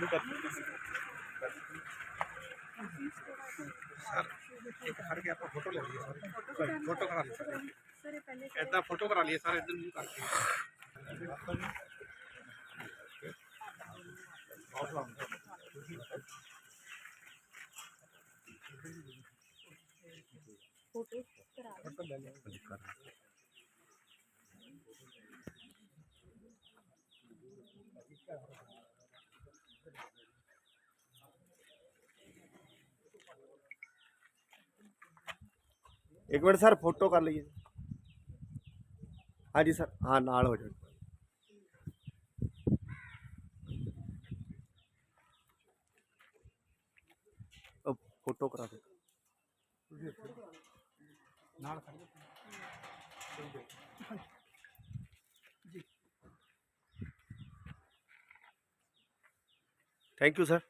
ਸ਼ੁਰੂ ਕਰਦੇ ਹਾਂ ਸਰ ਇੱਕ ਖੜ ਕੇ ਆਪਾਂ ਫੋਟੋ ਲੈ ਲਈਏ ਸਰ। ਫੋਟੋ ਕਰਾ ਲਈਏ। ਸਰ ਇਦਾਂ ਫੋਟੋ ਕਰਾ ਲਈਏ ਸਰ ਇਦਾਂ ਨੂੰ ਕਰਕੇ। ਫੋਟੋ ਕਰ ਲਈਏ ਹਾਂਜੀ ਸਰ ਹਾਂ ਨਾਲ ਹੋ ਜਾਓ ਉਹ ਫੋਟੋ ਕਰਾ ਦੇ ਨਾਲ ਖੜ ਥੈਂਕ ਯੂ ਸਰ ਬਲੂਨ ਜਾਉਂਗੇ ਬਲੂਨ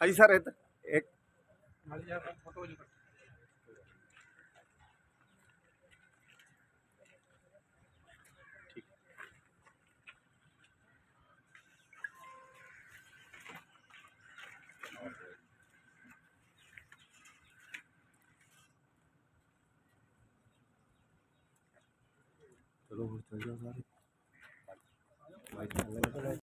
ਹਾਂਜੀ ਸਰ ਇੱਧਰ ਇੱਕ ਨਾਲ ਯਾਰ ਫੋਟੋ ਜੀ ਚਲੋ ਹੁਣ ਚੱਲ ਜਾਓ ਸਾਰੇ।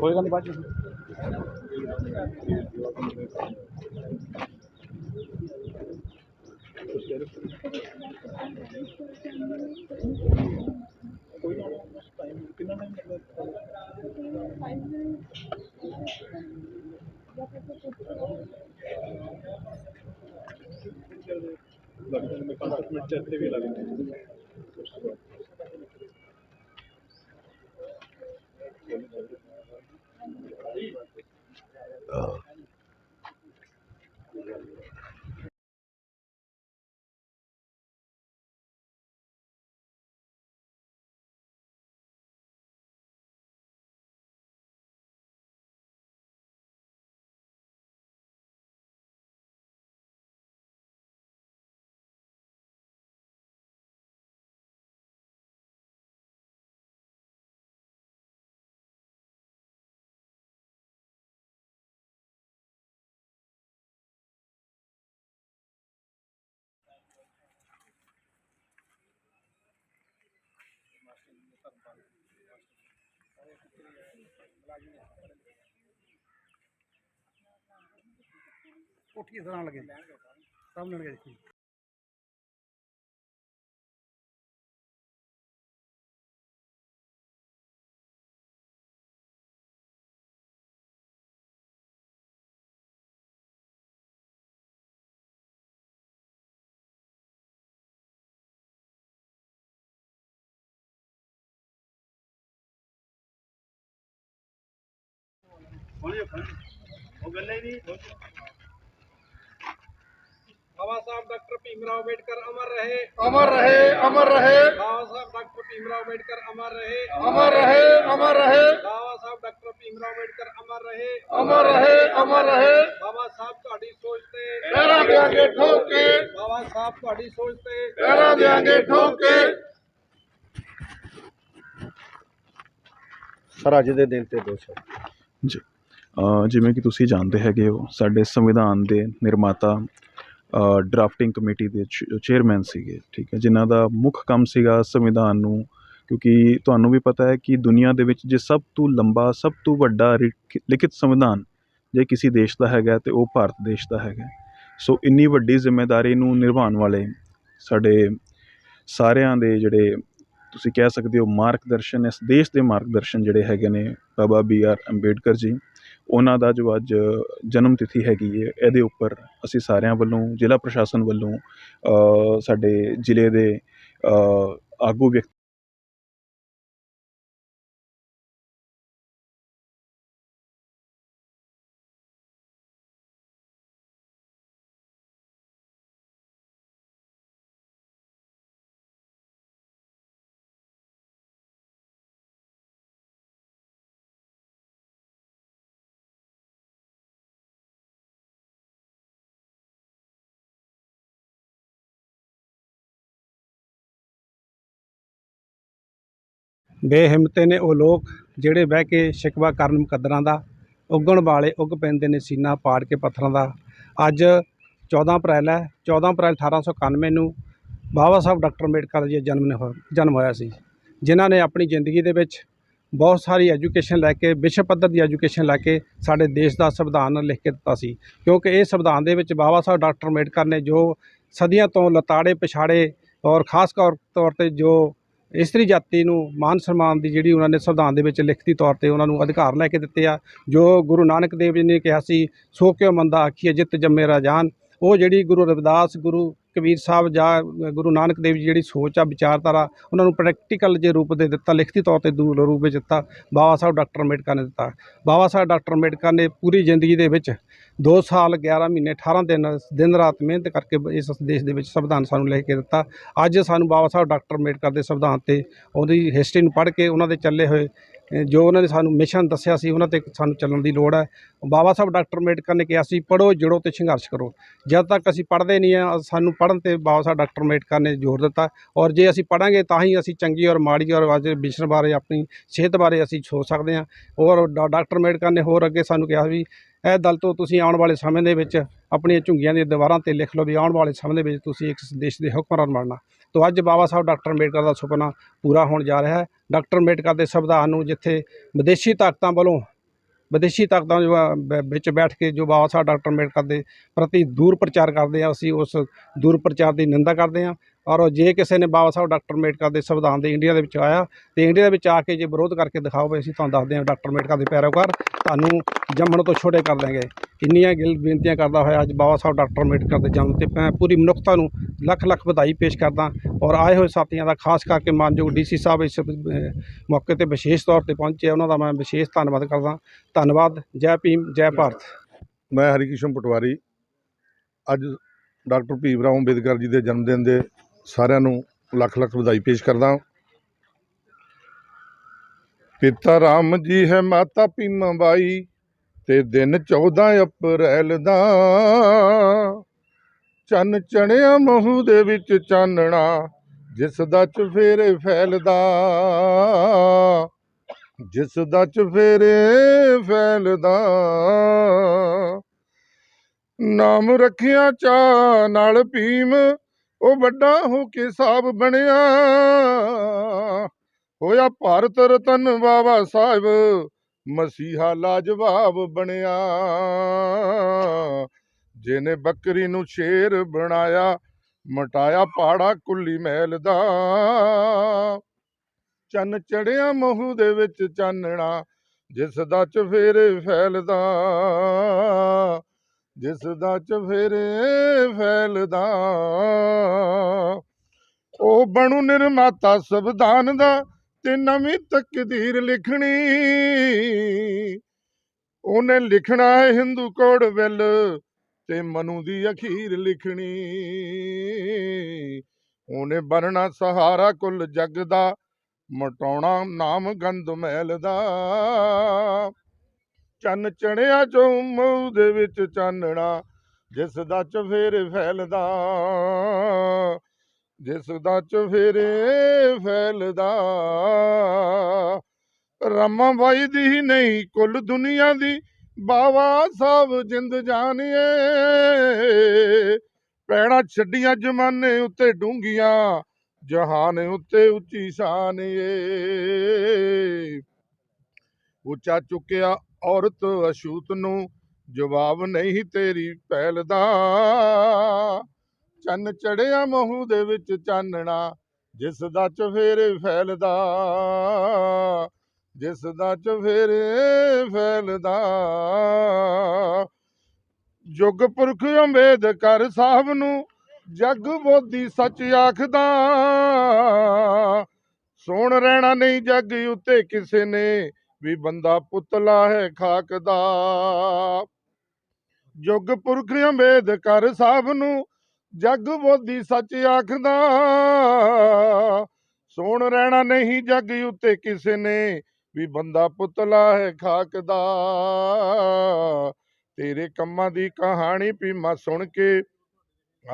ਜੀ ਸਰ ਦੇਖ ਲਵਾਂਗੇ ਕੋਈ ਗੱਲ ਨਹੀਂ ਬਾਅਦ ਚ ਲੱਗਦਾ ਮੈਂ 5 ਮਿੰਟ ਚੱਲਦੇ ਵੀ ਲੱਗਦੇ ਕੋਠੀ ਸਰਾਂ ਲੱਗੇ। ਸਾਹਮਣੇ ਲੱਗੇ ਖੋਲਿਓ ਖੋਲਿਓ। ਉਹ ਗੱਲੇ ਨਹੀਂ ਬਾਬਾ ਸਾਹਿਬ ਡਾਕਟਰ ਭੀਮ ਰਾਓ ਅੰਬੇਡਕਰ ਅਮਰ ਰਹੇ। ਅਮਰ ਰਹੇ ਅਮਰ ਰਹੇ। ਬਾਬਾ ਸਾਹਿਬ ਡਾਕਟਰ ਭੀਮ ਰਾਓ ਅੰਬੇਡਕਰ ਅਮਰ ਰਹੇ। ਅਮਰ ਰਹੇ ਅਮਰ ਰਹੇ। ਬਾਬਾ ਸਾਹਿਬ ਡਾਕਟਰ ਭੀਮ ਰਾਓ ਅੰਬੇਡਕਰ ਅਮਰ ਰਹੇ। ਅਮਰ ਰਹੇ ਅਮਰ ਰਹੇ। ਬਾਬਾ ਸਾਹਿਬ ਤੁਹਾਡੀ ਸੋਚ ਤੇ। ਪੈਰਾਂ ਦੇ ਅੱਗੇ ਠੋਕ। ਕੇ ਬਾਬਾ ਸਾਹਿਬ ਤੁਹਾਡੀ ਸੋਚ ਤੇ। ਪੈਰਾਂ ਦੇ ਅੱਗੇ ਸਰ ਅੱਜ ਦੇ ਦਿਨ ਤੇ ਦੋਸ਼ ਜਿਵੇਂ ਕਿ ਤੁਸੀਂ ਜਾਣਦੇ ਹੈਗੇ ਹੋ, ਸਾਡੇ ਸੰਵਿਧਾਨ ਦੇ ਨਿਰਮਾਤਾ ਡਰਾਫਟਿੰਗ ਕਮੇਟੀ ਦੇ ਚ- ਚੇਅਰਮੈਨ ਸੀਗੇ, ਠੀਕ ਹੈ, ਜਿਨ੍ਹਾਂ ਦਾ ਮੁੱਖ ਕੰਮ ਸੀਗਾ ਸੰਵਿਧਾਨ ਨੂੰ, ਕਿਉਂਕਿ ਤੁਹਾਨੂੰ ਵੀ ਪਤਾ ਹੈ ਕਿ ਦੁਨੀਆ ਦੇ ਵਿੱਚ ਜੇ ਸਭ ਤੋਂ ਲੰਬਾ, ਸਭ ਤੋਂ ਵੱਡਾ ਰਿ- ਲਿਖਿਤ ਸੰਵਿਧਾਨ ਜੇ ਕਿਸੇ ਦੇਸ਼ ਦਾ ਹੈਗਾ ਤਾਂ ਉਹ ਭਾਰਤ ਦੇਸ਼ ਦਾ ਹੈਗਾ, ਸੋ ਇੰਨੀ ਵੱਡੀ ਜ਼ਿੰਮੇਵਾਰੀ ਨੂੰ ਨਿਭਾਉਣ ਵਾਲੇ ਸਾਡੇ ਸਾਰਿਆਂ ਦੇ ਜਿਹੜੇ ਤੁਸੀਂ ਕਹਿ ਸਕਦੇ ਹੋ ਮਾਰਗਦਰਸ਼ਨ, ਇਸ ਦੇਸ਼ ਦੇ ਮਾਰਗਦਰਸ਼ਨ ਜਿਹੜੇ ਹੈਗੇ ਨੇ, ਬਾਬਾ ਬੀ ਆਰ ਅੰਬੇਡਕਰ ਜੀ ਉਹਨਾਂ ਦਾ ਜੋ ਅੱਜ ਜਨਮ ਤਿਥੀ ਹੈਗੀ ਹੈ ਇਹਦੇ ਉੱਪਰ ਅਸੀਂ ਸਾਰਿਆਂ ਵੱਲੋਂ, ਜ਼ਿਲ੍ਹਾ ਪ੍ਰਸ਼ਾਸਨ ਵੱਲੋਂ ਸਾਡੇ ਜ਼ਿਲ੍ਹੇ ਦੇ ਆਗੂ ਵਿਅਕਤੀ ਬੇਹਿੰਮਤੇ ਨੇ ਉਹ ਲੋਕ ਜਿਹੜੇ ਬਹਿ ਕੇ ਸ਼ਿਕਵਾ ਕਰਨ ਮੁਕੱਦਰਾਂ ਦਾ, ਉੱਗਣ ਵਾਲੇ ਉੱਗ ਪੈਂਦੇ ਨੇ ਸੀਨਾ ਪਾੜ ਕੇ ਪੱਥਰਾਂ ਦਾ। ਅੱਜ 14 ਅਪ੍ਰੈਲ ਹੈ 14 ਅਪ੍ਰੈਲ 1891 ਨੂੰ ਬਾਬਾ ਸਾਹਿਬ ਡਾਕਟਰ ਅੰਬੇਡਕਰ ਜੀ ਦਾ ਜਨਮ ਨੇ ਹੋਇਆ, ਜਨਮ ਹੋਇਆ ਸੀ। ਜਿਨ੍ਹਾਂ ਨੇ ਆਪਣੀ ਜ਼ਿੰਦਗੀ ਦੇ ਵਿੱਚ ਬਹੁਤ ਸਾਰੀ ਐਜੂਕੇਸ਼ਨ ਲੈ ਕੇ, ਵਿਸ਼ਵ ਪੱਧਰ ਦੀ ਐਜੂਕੇਸ਼ਨ ਲੈ ਕੇ ਸਾਡੇ ਦੇਸ਼ ਦਾ ਸੰਵਿਧਾਨ ਲਿਖ ਕੇ ਦਿੱਤਾ ਸੀ। ਕਿਉਂਕਿ ਇਹ ਸੰਵਿਧਾਨ ਦੇ ਵਿੱਚ ਬਾਬਾ ਸਾਹਿਬ ਡਾਕਟਰ ਅੰਬੇਡਕਰ ਨੇ ਜੋ ਸਦੀਆਂ ਤੋਂ ਲਤਾੜੇ ਪਿਛਾੜੇ ਔਰ ਖਾਸ ਤੌਰ ਤੌਰ ਤੇ ਜੋ ਇਸਤਰੀ ਜਾਤੀ ਨੂੰ ਮਾਨ ਸਨਮਾਨ ਦੀ ਜਿਹੜੀ ਉਹਨਾਂ ਨੇ ਸੰਵਿਧਾਨ ਦੇ ਵਿੱਚ ਲਿਖਤੀ ਤੌਰ ਤੇ ਉਹਨਾਂ ਨੂੰ ਅਧਿਕਾਰ ਲੈ ਕੇ ਦਿੱਤੇ ਆ, ਜੋ ਗੁਰੂ ਨਾਨਕ ਦੇਵ ਜੀ ਨੇ ਕਿਹਾ ਸੀ, ਸੋ ਕਿਉ ਮੰਦਾ ਆਖੀਏ ਜਿੱਤ ਜੰਮੇ ਰਾਜਾਨ ਉਹ ਜਿਹੜੀ ਗੁਰੂ ਰਵਿਦਾਸ, ਗੁਰੂ ਕਬੀਰ ਸਾਹਿਬ ਜਾਂ ਗੁਰੂ ਨਾਨਕ ਦੇਵ ਜੀ ਜਿਹੜੀ ਸੋਚ ਆ, ਵਿਚਾਰਧਾਰਾ, ਉਹਨਾਂ ਨੂੰ ਪ੍ਰੈਕਟੀਕਲ ਜੇ ਰੂਪ ਦੇ ਦਿੱਤਾ, ਲਿਖਤੀ ਤੌਰ ਤੇ ਦੂਰ ਰੂਪ ਵਿੱਚ ਦਿੱਤਾ, ਬਾਬਾ ਸਾਹਿਬ ਡਾਕਟਰ ਅੰਬੇਡਕਰ ਨੇ ਦਿੱਤਾ। ਬਾਬਾ ਸਾਹਿਬ ਡਾਕਟਰ ਅੰਬੇਡਕਰ ਨੇ ਪੂਰੀ ਜ਼ਿੰਦਗੀ ਦੇ ਵਿੱਚ 2 ਸਾਲ 11 ਮਹੀਨੇ 18 ਦਿਨ ਦਿਨ ਰਾਤ ਮਿਹਨਤ ਕਰਕੇ ਇਸ ਦੇਸ਼ ਦੇ ਵਿੱਚ ਸੰਵਿਧਾਨ ਸਾਨੂੰ ਲੈ ਕੇ ਦਿੱਤਾ। ਅੱਜ ਸਾਨੂੰ ਬਾਬਾ ਸਾਹਿਬ ਡਾਕਟਰ ਅੰਬੇਡਕਰ ਦੇ ਸੰਵਿਧਾਨ ਤੇ ਉਹਦੀ ਹਿਸਟਰੀ ਨੂੰ ਪੜ੍ਹ ਕੇ ਉਹਨਾਂ ਦੇ ਚੱਲੇ ਹੋਏ ਜੋ ਉਹਨਾਂ ਨੇ ਸਾਨੂੰ ਮਿਸ਼ਨ ਦੱਸਿਆ ਸੀ, ਉਹਨਾਂ ਤੇ ਸਾਨੂੰ ਚੱਲਣ ਦੀ ਲੋੜ ਹੈ। ਬਾਬਾ ਸਾਹਿਬ ਡਾਕਟਰ ਅੰਬੇਡਕਰ ਨੇ ਕਿਹਾ ਸੀ, ਪੜ੍ਹੋ, ਜੁੜੋ ਤੇ ਸੰਘਰਸ਼ ਕਰੋ। ਜਦ ਤੱਕ ਅਸੀਂ ਪੜ੍ਹਦੇ ਨਹੀਂ ਆ ਸਾਨੂੰ ਪੜ੍ਹਨ ਤੇ ਬਾਬਾ ਸਾਹਿਬ ਡਾਕਟਰ ਅੰਬੇਡਕਰ ਨੇ ਜ਼ੋਰ ਦਿੱਤਾ। ਔਰ ਜੇ ਅਸੀਂ ਪੜ੍ਹਾਂਗੇ, ਤਾਂ ਹੀ ਅਸੀਂ ਚੰਗੀ ਔਰ ਮਾੜੀ ਔਰ ਅੱਜ ਵਿਸ਼ਨ ਬਾਰੇ, ਆਪਣੀ ਸਿਹਤ ਬਾਰੇ ਅਸੀਂ ਸੋਚ ਸਕਦੇ ਹਾਂ। ਔਰ ਡਾ- ਡਾਕਟਰ ਅੰਬੇਡਕਰ ਨੇ ਹੋਰ ਅੱਗੇ ਸਾਨੂੰ ਕਿਹਾ ਵੀ ਇਹ ਦਲ ਤੋਂ ਤੁਸੀਂ ਆਉਣ ਵਾਲੇ ਸਮੇਂ ਦੇ ਵਿੱਚ ਆਪਣੀਆਂ ਝੁੰਗੀਆਂ ਦੀਆਂ ਦੀਵਾਰਾਂ ਤੇ ਲਿਖ ਲਓ ਵੀ ਆਉਣ ਵਾਲੇ ਸਮੇਂ ਦੇ ਵਿੱਚ ਤੁਸੀਂ ਇੱਕ ਦੇਸ਼ ਦੇ ਹੁਕਮਰਾਨ ਬਣਨਾ। ਤੋਂ ਅੱਜ ਬਾਬਾ ਸਾਹਿਬ ਡਾਕਟਰ ਅੰਬੇਡਕਰ ਦਾ ਸੁਪਨਾ ਪੂਰਾ ਹੋਣ ਜਾ ਰਿਹਾ ਹੈ। ਡਾਕਟਰ ਅੰਬੇਡਕਰ ਦੇ ਸੰਵਿਧਾਨ ਨੂੰ ਜਿੱਥੇ ਵਿਦੇਸ਼ੀ ਤਾਕਤਾਂ ਵੱਲੋਂ, ਵਿਦੇਸ਼ੀ ਤਾਕਤਾਂ ਵਿੱਚ ਬੈਠ ਕੇ ਜੋ ਬਾਬਾ ਸਾਹਿਬ ਡਾਕਟਰ ਅੰਬੇਡਕਰ ਦੇ ਪ੍ਰਤੀ ਦੂਰ ਪ੍ਰਚਾਰ ਕਰਦੇ ਆ, ਅਸੀਂ ਉਸ ਦੂਰ ਪ੍ਰਚਾਰ ਦੀ ਨਿੰਦਾ ਕਰਦੇ ਹਾਂ ਔਰ ਜੇ ਕਿਸੇ ਨੇ ਬਾਬਾ ਸਾਹਿਬ ਡਾਕਟਰ ਅੰਬੇਡਕਰ ਦੇ ਸੰਵਿਧਾਨ ਦੇ ਇੰਡੀਆ ਦੇ ਵਿੱਚ ਆਇਆ, ਤੇ ਇੰਡੀਆ ਦੇ ਵਿੱਚ ਆ ਕੇ ਜੇ ਵਿਰੋਧ ਕਰਕੇ ਦਿਖਾਓ ਵੀ ਅਸੀਂ ਤੁਹਾਨੂੰ ਦੱਸਦੇ ਹਾਂ ਡਾਕਟਰ ਅੰਬੇਡਕਰ ਦੇ ਪੈਰੋਕਾਰ, ਤੁਹਾਨੂੰ ਜੰਮਣ ਤੋਂ ਛੋਟੇ ਕਰ ਦੇਂਗੇ ਇੰਨੀਆਂ ਗਿਲ ਬੇਨਤੀਆਂ ਕਰਦਾ ਹੋਇਆ ਅੱਜ ਬਾਬਾ ਸਾਹਿਬ ਡਾਕਟਰ ਅੰਬੇਡਕਰ ਦੇ ਜਨਮ ਤੇ ਮੈਂ ਪੂਰੀ ਮਨੁੱਖਤਾ ਨੂੰ ਲੱਖ ਲੱਖ ਵਧਾਈ ਪੇਸ਼ ਕਰਦਾ ਔਰ ਆਏ ਹੋਏ ਸਾਥੀਆਂ ਦਾ ਖਾਸ ਕਰਕੇ ਮਾਨਯੋਗ ਡੀਸੀ ਸਾਹਿਬ ਇਸ ਮੌਕੇ ਤੇ ਵਿਸ਼ੇਸ਼ ਤੌਰ ਤੇ ਪਹੁੰਚੇ ਉਹਨਾਂ ਦਾ ਮੈਂ ਵਿਸ਼ੇਸ਼ ਧੰਨਵਾਦ ਕਰਦਾ। ਧੰਨਵਾਦ, ਜੈ ਭੀਮ, ਜੈ ਭਾਰਤ। ਮੈਂ ਹਰੀਕਿਸ਼ਨ ਪਟਵਾਰੀ, ਅੱਜ ਡਾਕਟਰ ਭੀਮ ਰਾਓ ਅੰਬੇਦਕਰ ਜੀ ਦੇ ਜਨਮ ਦਿਨ ਦੇ ਸਾਰਿਆਂ ਨੂੰ ਲੱਖ ਲੱਖ ਵਧਾਈ ਪੇਸ਼ ਕਰਦਾ ਪਿਤਾ ਰਾਮ ਜੀ ਹੈ ਮਾਤਾ ਭੀਮਾ ਬਾਈ ਤੇ ਦਿਨ 14 ਅਪ੍ਰੈਲ ਦਾ। ਚੰਨ ਚੜਿਆ ਮਹੂ ਦੇ ਵਿੱਚ ਚਾਨਣਾ, ਜਿਸ ਦਾ ਚਫੇਰੇ ਫੈਲਦਾ। ਜਿਸ ਦਾ ਚਫੇਰੇ ਫੈਲਦਾ। ਨਾਮ ਰੱਖਿਆ ਚਾ ਨਾਲ ਭੀਮ ਉਹ ਵੱਡਾ ਹੋ ਕੇ ਸਾਬ ਬਣਿਆ। ਹੋਇਆ ਭਾਰਤ ਰਤਨ ਬਾਬਾ ਸਾਹਿਬ, ਮਸੀਹਾ ਲਾਜਵਾਬ ਬਣਿਆ। ਜਿਹਨੇ ਬੱਕਰੀ ਨੂੰ ਸ਼ੇਰ ਬਣਾਇਆ, ਮਟਾਇਆ ਪਾੜਾ ਕੁੱਲੀ ਮਹਿਲ ਦਾ। ਚੰਨ ਚੜਿਆ ਮਹੂ ਦੇ ਵਿੱਚ ਚਾਨਣਾ, ਜਿਸ ਦਾ ਚਫੇਰੇ ਫੈਲਦਾ। ਜਿਸ ਦਾ ਚਫੇਰੇ ਫੈਲਦਾ, ਉਹ ਬਣੂ ਨਿਰਮਾਤਾ ਸੰਵਿਧਾਨ ਦਾ ਤੇ ਨਵੀਂ ਤਕਦੀਰ ਲਿਖਣੀ। ਉਹਨੇ ਲਿਖਣਾ ਹੈ ਹਿੰਦੂ ਕੋਡ ਵਿਲ ਤੇ ਮਨੂ ਦੀ ਅਖੀਰ ਲਿਖਣੀ। ਉਹਨੇ ਬਣਨਾ ਸਹਾਰਾ ਕੁੱਲ ਜਗ ਦਾ, ਮਟਾਉਣਾ ਨਾਮ ਗੰਦ ਮੈਲ ਦਾ। ਚੰਨ ਚੜਿਆ ਜੋ ਦੇ ਵਿੱਚ ਚਾਨਣਾ, ਜਿਸ ਦਾ ਚਫੇਰੇ ਫੈਲਦਾ। ਜਿਸ ਦਾ ਚਫੇਰੇ ਫੈਲਦਾ। ਰਮਾ ਬਾਈ ਦੀ ਹੀ ਨਹੀਂ ਕੁੱਲ ਦੁਨੀਆ ਦੀ, ਬਾਵਾ ਸਾਹਿਬ ਜਿੰਦ ਜਾਣੀਏ। ਪੈਣਾ ਛੱਡੀਆਂ ਜਮਾਨੇ ਉੱਤੇ ਡੂੰਗੀਆਂ ਜਹਾਨ ਉੱਤੇ ਉੱਚੀ ਸ਼ਾਨ ਏ। ਉੱਚਾ ਚੁੱਕਿਆ ਔਰਤ ਅਸ਼ੂਤ ਨੂੰ, ਜਵਾਬ ਨਹੀਂ ਤੇਰੀ ਪਹਿਲ ਦਾ। ਚੰਨ ਚੜਿਆ ਮਹੂ ਦੇ ਵਿੱਚ ਚਾਨਣਾ, ਜਿਸ ਦਾ ਚਫੇਰੇ ਫੈਲਦਾ ਜਿਸ ਦਾ ਚਫੇਰੇ ਫੈਲਦਾ ਜੁਗ ਪੁਰਖ ਅੰਬੇਦਕਰ ਸਾਹਿਬ ਨੂੰ, ਜਗ ਬੋਧੀ ਸੱਚ ਆਖਦਾ। ਸੋਣ ਰਹਿਣਾ ਨਹੀਂ ਜੱਗ ਉੱਤੇ ਕਿਸੇ ਨੇ ਵੀ ਬੰਦਾ ਪੁਤਲਾ ਹੈ ਖਾਕ ਦਾ ਜੁਗ ਪੁਰਖ ਅੰਬੇਦਕਰ ਸਾਹਿਬ ਨੂੰ ਜਗ ਬੋਧੀ ਸੱਚ ਆਖਦਾ। ਸੋਣ ਰਹਿਣਾ ਨਹੀਂ ਜੱਗ ਉੱਤੇ ਕਿਸੇ ਨੇ ਵੀ ਬੰਦਾ ਪੁਤਲਾ ਹੈ ਖਾਕ ਦਾ ਤੇਰੇ ਕੰਮਾਂ ਦੀ ਕਹਾਣੀ ਪੀਮਾ ਸੁਣ ਕੇ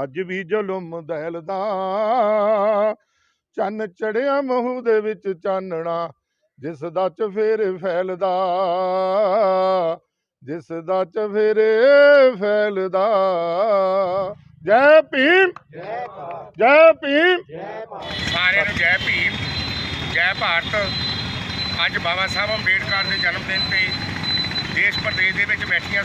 ਅੱਜ ਵੀ ਜ਼ੁਲਮ ਦਹਿਲਦਾ। ਚੰਨ ਚੜਿਆ ਮਹੂ ਦੇ ਵਿੱਚ ਚਾਨਣਾ ਜਿਸ ਦਾ ਚਫੇਰੇ ਫੈਲਦਾ, ਜਿਸ ਦਾ ਚਫੇਰੇ ਫੈਲਦਾ। ਜੈ ਭੀਮ। ਜੈ ਭੀਮ। ਸਾਰਿਆਂ ਨੂੰ ਜੈ ਭੀਮ, ਜੈ ਭਾਰਤ। ਅੱਜ ਬਾਬਾ ਸਾਹਿਬ ਅੰਬੇਡਕਰ ਦੇ ਜਨਮ ਦਿਨ ਤੇ ਦੇਸ਼ ਪ੍ਰਦੇਸ਼ ਦੇ ਵਿੱਚ ਬੈਠੀਆਂ